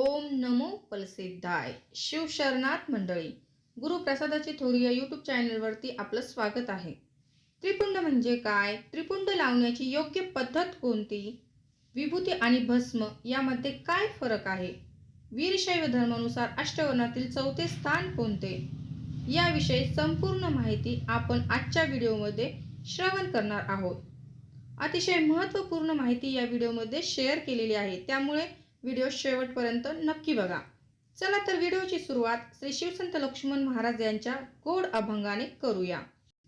ओम नमो पलसिद्धाय शिवशरणात मंडळी गुरुप्रसादाची थोरी या यूट्यूब चॅनलवरती आपलं स्वागत आहे. त्रिपुंड म्हणजे काय? त्रिपुंड लावण्याची योग्य पद्धत कोणती? विभूती आणि भस्म यामध्ये काय फरक आहे? वीरशैव धर्मानुसार अष्टवर्णातील चौथे स्थान कोणते? याविषयी संपूर्ण माहिती आपण आजच्या व्हिडिओमध्ये श्रवण करणार आहोत. अतिशय महत्त्वपूर्ण माहिती या व्हिडिओमध्ये शेअर केलेली आहे. त्यामुळे व्हिडिओ शेवटपर्यंत नक्की बघा. चला तर व्हिडिओची सुरुवात श्री शिवसंत लक्ष्मण महाराज यांच्या गोड अभंगाने करूया.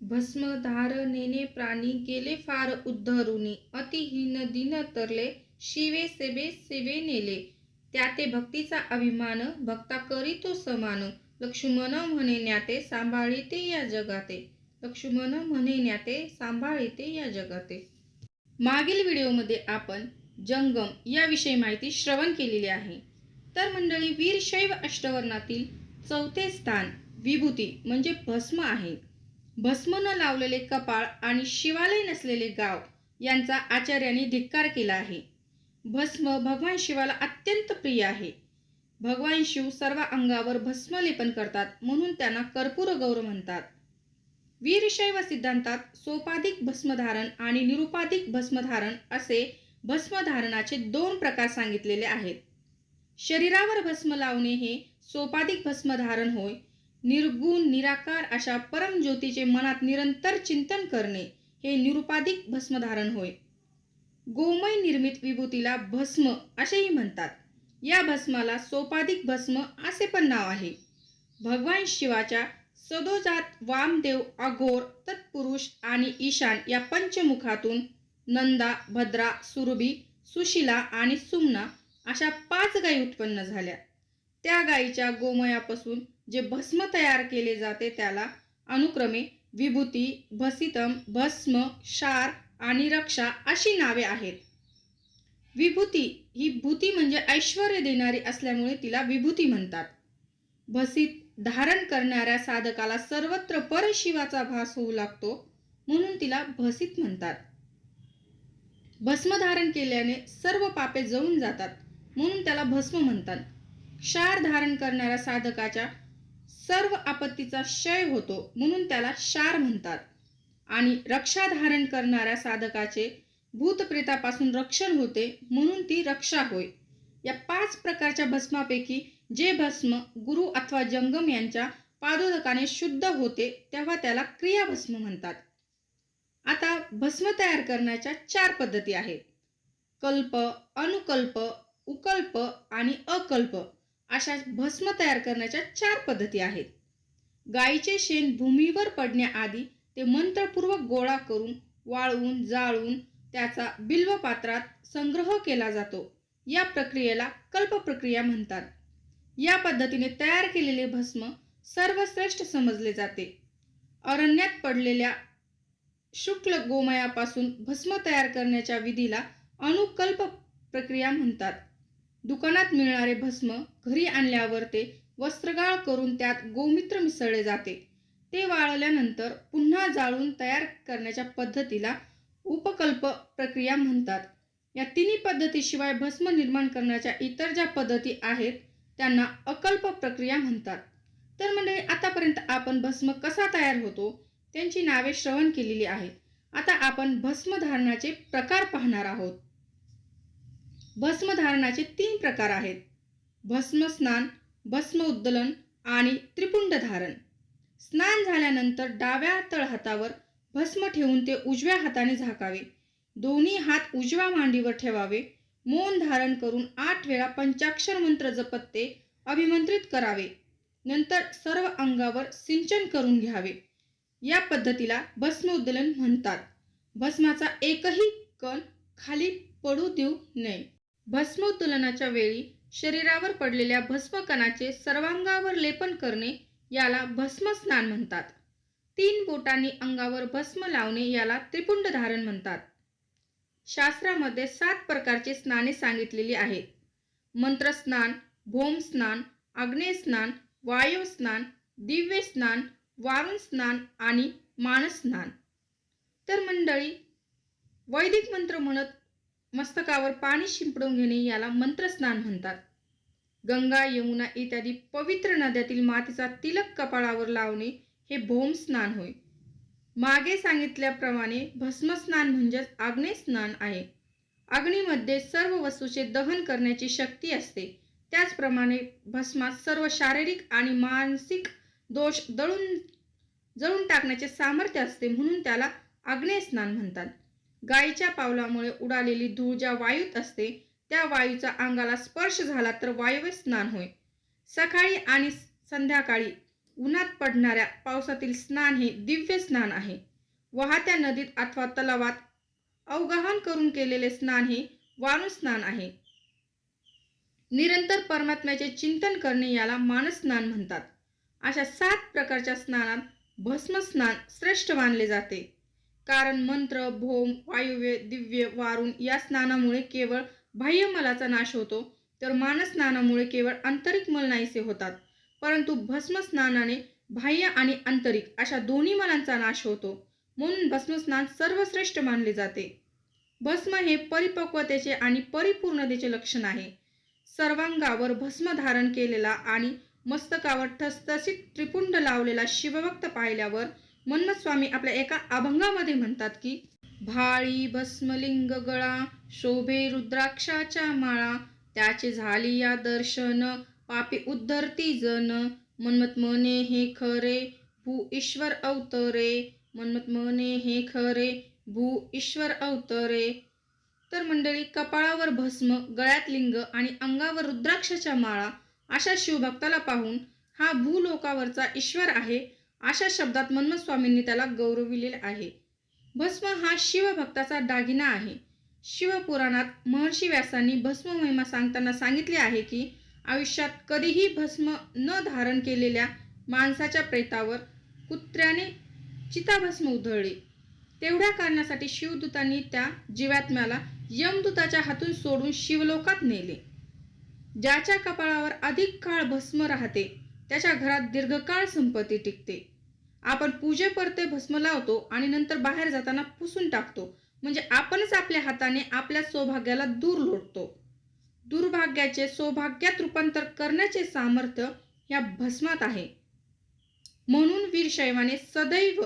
भस्म धार नेने प्राणी गेले फार उद्धरुनी. अतिहीन दिन तरले शिवे सेवे सेवे नेले. त्या ते भक्तीचा अभिमान भक्ता करीतो समान. लक्ष्मण म्हणे न्याते सांभाळीते या जगाते. लक्ष्मण म्हणे न्याते सांभाळीते या जगाते. मागील व्हिडिओमध्ये आपण जंगम याविषयी माहिती श्रवण केलेली आहे. तर मंडळी वीरशैव अष्टवर्णातील चौथे स्थान विभूती म्हणजे भस्म आहे. भस्म न लावलेले कपाळ आणि शिवालय नसलेले गाव यांचा आचार्यांनी धिक्कार केला आहे. भस्म भगवान शिवाला अत्यंत प्रिय आहे. भगवान शिव सर्व अंगावर भस्म लेपन करतात म्हणून त्यांना कर्पूर गौर म्हणतात. वीरशैव सिद्धांतात सोपाधिक भस्मधारण आणि निरुपाधिक भस्मधारण असे भस्मधारणाचे दोन प्रकार सांगितलेले आहेत. शरीरावर भस्म लावणे हे सोपाधिक भस्मधारण होय. निर्गुण निराकार अशा परमज्योतीचे मनात निरंतर चिंतन करणे हे निरुपाधिक भस्मधारण होय. गोमय निर्मित विभूतीला भस्म असेही म्हणतात. या भस्माला सोपाधिक भस्म असे पण नाव आहे. भगवान शिवाच्या सदोजात वामदेव अघोर तत्पुरुष आणि ईशान या पंचमुखातून नंदा भद्रा सुरभी सुशिला आणि सुमना अशा पाच गायी उत्पन्न झाल्या. त्या गायीच्या गोमयापासून जे भस्म तयार केले जाते त्याला अनुक्रमे विभूती भसितम भस्म शार आणि रक्षा अशी नावे आहेत. विभूती ही भूती म्हणजे ऐश्वर देणारी असल्यामुळे तिला विभूती म्हणतात. भसित धारण करणाऱ्या साधकाला सर्वत्र परशिवाचा भास होऊ लागतो म्हणून तिला भसित म्हणतात. भस्म धारण केल्याने सर्व पापे जळून जातात म्हणून त्याला भस्म म्हणतात. क्षार धारण करणाऱ्या साधकाच्या सर्व आपत्तीचा क्षय होतो म्हणून त्याला क्षार म्हणतात. आणि रक्षा धारण करणाऱ्या साधकाचे भूतप्रेतापासून रक्षण होते म्हणून ती रक्षा होय. या पाच प्रकारच्या भस्मापैकी जे भस्म गुरु अथवा जंगम यांच्या पादोदकाने शुद्ध होते तेव्हा त्याला क्रियाभस्म म्हणतात. आता भस्म तयार करण्याच्या चार पद्धती आहेत. कल्प अनुकल्प उकल्प आणि अकल्प अशा भस्म तयार करण्याच्या चार पद्धती आहेत. गायीचे शेण भूमीवर पडण्याआधी ते मंत्रपूर्वक गोळा करून वाळवून जाळून त्याचा बिल्व पात्रात संग्रह केला जातो. या प्रक्रियेला कल्प प्रक्रिया म्हणतात. या पद्धतीने तयार केलेले भस्म सर्वश्रेष्ठ समजले जाते. अरण्यात पडलेल्या शुक्ल गोमयापासून भस्म तयार करण्याच्या विधीला अनुकल्प प्रक्रिया म्हणतात. दुकानात मिळणारे भस्म घरी आणल्यावर ते वस्त्रगाळ करून त्यात गोमित्र मिसळले जाते. ते वाळल्यानंतर पुन्हा जाळून तयार करण्याच्या पद्धतीला उपकल्प प्रक्रिया म्हणतात. या तिन्ही पद्धतीशिवाय भस्म निर्माण करण्याच्या इतर ज्या पद्धती आहेत त्यांना अकल्प प्रक्रिया म्हणतात. तर म्हणजे आतापर्यंत आपण भस्म कसा तयार होतो? त्यांची नावे श्रवण केलेली आहेत. आता आपण भस्मधारणाचे प्रकार पाहणार आहोत. भस्मधारणाचे तीन प्रकार आहेत. भस्म स्नान भस्म उद्दलन आणि त्रिपुंड धारण. स्नान झाल्यानंतर डाव्या तळहातावर भस्म ठेवून ते उजव्या हाताने झाकावे. दोन्ही हात उजव्या मांडीवर ठेवावे. मौन धारण करून आठ वेळा पंचाक्षर मंत्र जपत ते अभिमंत्रित करावे. नंतर सर्व अंगावर सिंचन करून घ्यावे. या पद्धतीला भस्म उद्दलन म्हणतात. भस्माचा एकही कण खाली पडू देऊ नये. भस्मोत्तोलनाच्या वेळी शरीरावर पडलेल्या भस्मकणाचे सर्वांगावर लेपन करणे याला भस्म स्नान म्हणतात. तीन बोटांनी अंगावर भस्म लावणे याला त्रिपुंड धारण म्हणतात. शास्त्रामध्ये सात प्रकारचे स्नाने सांगितलेली आहेत. मंत्रस्नान भोम स्नान अग्नेय स्नान वायव वारुण स्नान आणि मानसस्नान तर मंडळी वैदिक मंत्र म्हणत मस्तकावर पाणी शिंपडून घेणे याला मंत्रस्नान म्हणतात. गंगा यमुना इत्यादी पवित्र नद्यातील मातीचा तिलक कपाळावर लावणे हे भौम स्नान होय. मागे सांगितल्याप्रमाणे भस्मस्नान म्हणजेच आग्नेय स्नान आहे. अग्नीमध्ये सर्व वस्तूचे दहन करण्याची शक्ती असते. त्याचप्रमाणे भस्मात सर्व शारीरिक आणि मानसिक दोष दळून जळून टाकण्याचे सामर्थ्य असते म्हणून त्याला आग्नेय स्नान म्हणतात. गायीच्या पावलामुळे उडालेली धूळ ज्या वायूत असते त्या वायूचा अंगाला स्पर्श झाला तर वायव्य स्नान होय. सकाळी आणि संध्याकाळी उन्हात पडणाऱ्या पावसातील स्नान हे दिव्य स्नान आहे. वाहत्या नदीत अथवा तलावात अवगाहन करून केलेले स्नान हे वाणू स्नान आहे. निरंतर परमात्म्याचे चिंतन करणे याला मानस स्नान म्हणतात. अशा सात प्रकारच्या स्नानात भस्म स्नान श्रेष्ठ मानले जाते. कारण मंत्र भोम वायुव्य दिव्य वारुण या स्नानामुळे केवळ बाह्य मलाचा नाश होतो तर मानस स्नानामुळे केवळ आंतरिक मल नाहीसे होतात. परंतु भस्म स्नानाने बाह्य आणि आंतरिक अशा दोन्ही मलांचा नाश होतो म्हणून भस्मस्नान सर्वश्रेष्ठ मानले जाते. भस्म हे परिपक्वतेचे आणि परिपूर्णतेचे लक्षण आहे. सर्वांगावर भस्म धारण केलेला आणि मस्तकावर ठसठसीत त्रिपुंड लावलेला शिवभक्त पाहिल्यावर मन्मस्वामी आपल्या एका अभंगामध्ये म्हणतात की भाळी भस्मलिंग गळा शोभे रुद्राक्षाच्या माळा त्याचे झाली या दर्शन पापी उद्धरती जन मनमत मने हे खरे भू ईश्वर अवतरे मनमत मने हे खरे भू ईश्वर अवतरे. तर मंडळी कपाळावर भस्म गळ्यात लिंग आणि अंगावर रुद्राक्षाच्या माळा अशा शिवभक्ताला पाहून हा भूलोकावरचा ईश्वर आहे अशा शब्दात मन्मथ स्वामींनी त्याला गौरविलेले आहे. भस्म हा शिवभक्ताचा दागिना आहे. शिवपुराणात महर्षी व्यासांनी भस्म महिमा सांगताना सांगितले आहे की आयुष्यात कधीही भस्म न धारण केलेल्या माणसाच्या प्रेतावर कुत्र्याने चिताभस्म उधळले. तेवढ्या कारणासाठी शिवदूतांनी त्या जीवात्म्याला यमदूताच्या हातून सोडून शिवलोकात नेले. ज्याच्या कपाळावर अधिक काळ भस्म राहते त्याच्या घरात दीर्घकाळ संपत्ती टिकते. आपण पूजेपरते भस्म लावतो आणि नंतर बाहेर जाताना पुसून टाकतो. म्हणजे आपणच आपल्या हाताने आपल्या सौभाग्याला दूर लोटतो. दुर्भाग्याचे सौभाग्यात रूपांतर करण्याचे सामर्थ्य या भस्मात आहे. म्हणून वीरशैवाने सदैव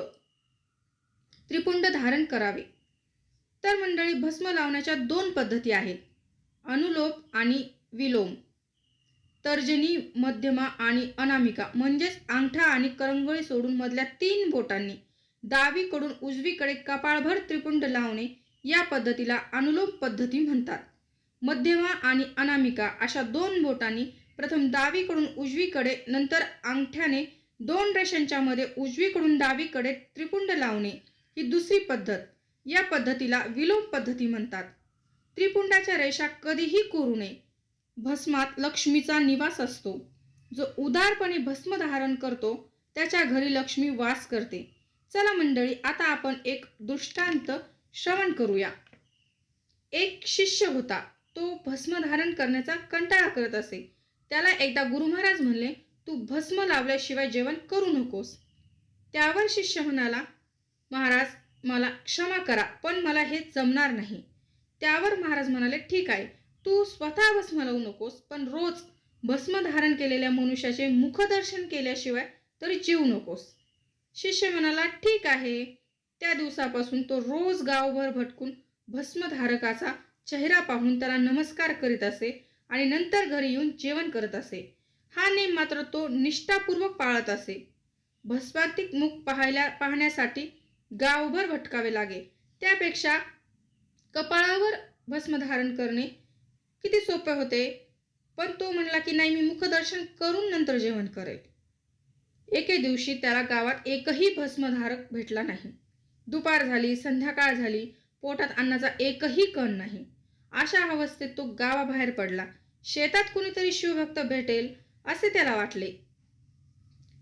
त्रिपुंड धारण करावे. तर मंडळी भस्म लावण्याच्या दोन पद्धती आहेत. अनुलोप आणि विलोम. तर्जनी मध्यमा आणि अनामिका म्हणजेच अंगठा आणि करंगळी सोडून मधल्या तीन बोटांनी डावीकडून उजवीकडे कपाळभर त्रिपुंड लावणे या पद्धतीला अनुलोम पद्धती म्हणतात. मध्यमा आणि अनामिका अशा दोन बोटांनी प्रथम डावीकडून उजवीकडे नंतर अंगठ्याने दोन रेषांच्या मध्ये उजवीकडून डावीकडे त्रिपुंड लावणे ही दुसरी पद्धत. या पद्धतीला विलोम पद्धती म्हणतात. त्रिपुंडाच्या रेषा कधीही कोरू नये. भस्मात लक्ष्मीचा निवास असतो. जो उदारपणे भस्म धारण करतो त्याच्या घरी लक्ष्मी वास करते. चला मंडळी आता आपण एक दृष्टांत श्रवण करूया. एक शिष्य होता. तो भस्म धारण करण्याचा कंटाळा करत असे. त्याला एकदा गुरु महाराज म्हणले तू भस्म लावल्याशिवाय जेवण करू नकोस. त्यावर शिष्य म्हणाला महाराज मला क्षमा करा पण मला हे जमणार नाही. त्यावर महाराज म्हणाले ठीक आहे. तू स्वतः भस्म लावू नकोस पण रोज भस्म धारण केलेल्या मनुष्याचे मुखदर्शन केल्याशिवाय तरी जीव नकोस. शिष्य म्हणाला ठीक आहे. त्या दिवसापासून तो रोज गावभर भटकून भस्मधारकाचा चेहरा पाहून त्याला नमस्कार करीत असे आणि नंतर घरी येऊन जेवण करत असे. हा नेम मात्र तो निष्ठापूर्वक पाळत असे. भस्मातिक मुख पाहायला पाहण्यासाठी गावभर भटकावे लागे. त्यापेक्षा कपाळावर भस्म धारण करणे किती सोपे होते? पण तो म्हणला की नाही मी मुखदर्शन करून नंतर जेवण करेल. एके दिवशी त्याला गावात एकही भस्मधारक भेटला नाही. दुपार झाली संध्याकाळ झाली पोटात अन्नाचा एकही कण नाही. अशा अवस्थेत तो गावाबाहेर पडला. शेतात कुणीतरी शिवभक्त भेटेल असे त्याला वाटले.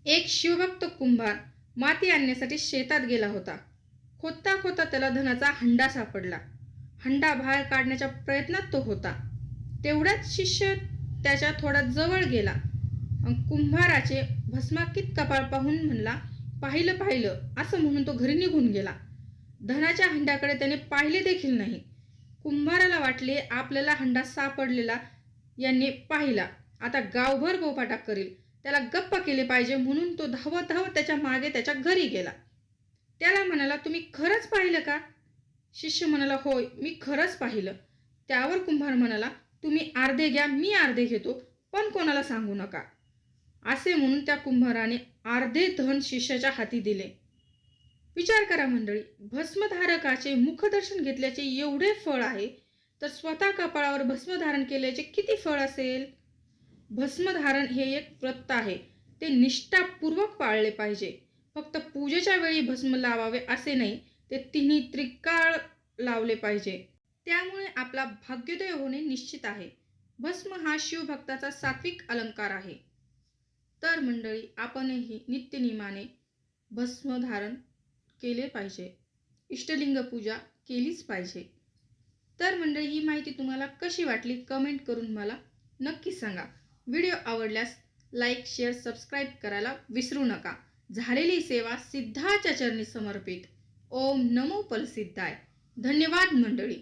एक शिवभक्त कुंभार माती आणण्यासाठी शेतात गेला होता. खोदता खोदता त्याला धनाचा हंडा सापडला. हंडा बाहेर काढण्याच्या प्रयत्नात तो होता. तेवढ्याच शिष्य त्याच्या थोडा जवळ गेला. कुंभाराचे भस्माकित कपाळ पाहून म्हणला पाहिलं पाहिलं असं म्हणून तो घरी निघून गेला. धनाच्या हंड्याकडे त्याने पाहिले देखील नाही. कुंभाराला वाटले आपल्याला हंडा सापडलेला यांनी पाहिला. आता गावभर गोपाटा करील. त्याला गप्प केले पाहिजे म्हणून तो धावत धावत त्याच्यामागे त्याच्या घरी गेला. त्याला म्हणाला तुम्ही खरंच पाहिलं का? शिष्य म्हणाला होय मी खरंच पाहिलं. त्यावर कुंभार म्हणाला तुम्ही अर्धे घ्या मी अर्धे घेतो पण कोणाला सांगू नका. असे म्हणून त्या कुंभाराने अर्धे धन शिष्याच्या हाती दिले. विचार करा मंडळी भस्मधारकाचे मुखदर्शन घेतल्याचे एवढे फळ आहे तर स्वतः कपाळावर भस्मधारण केल्याचे किती फळ असेल? भस्मधारण हे एक व्रत आहे ते निष्ठापूर्वक पाळले पाहिजे. फक्त पूजेच्या वेळी भस्म लावावे असे नाही ते तिन्ही त्रिकाळ लावले पाहिजे. त्यामुळे आपला भाग्योदय होणे निश्चित आहे. भस्म हा शिवभक्ताचा सात्विक अलंकार आहे. तर मंडळी आपणही नित्यनियमाने भस्म धारण केले पाहिजे. इष्टलिंग पूजा केलीच पाहिजे. तर मंडळी ही माहिती तुम्हाला कशी वाटली कमेंट करून मला नक्की सांगा. व्हिडिओ आवडल्यास लाईक शेअर सबस्क्राईब करायला विसरू नका. झालेली सेवा सिद्धाच्या चरणी समर्पित. ओम नमो पलसिद्धाय. धन्यवाद मंडळी.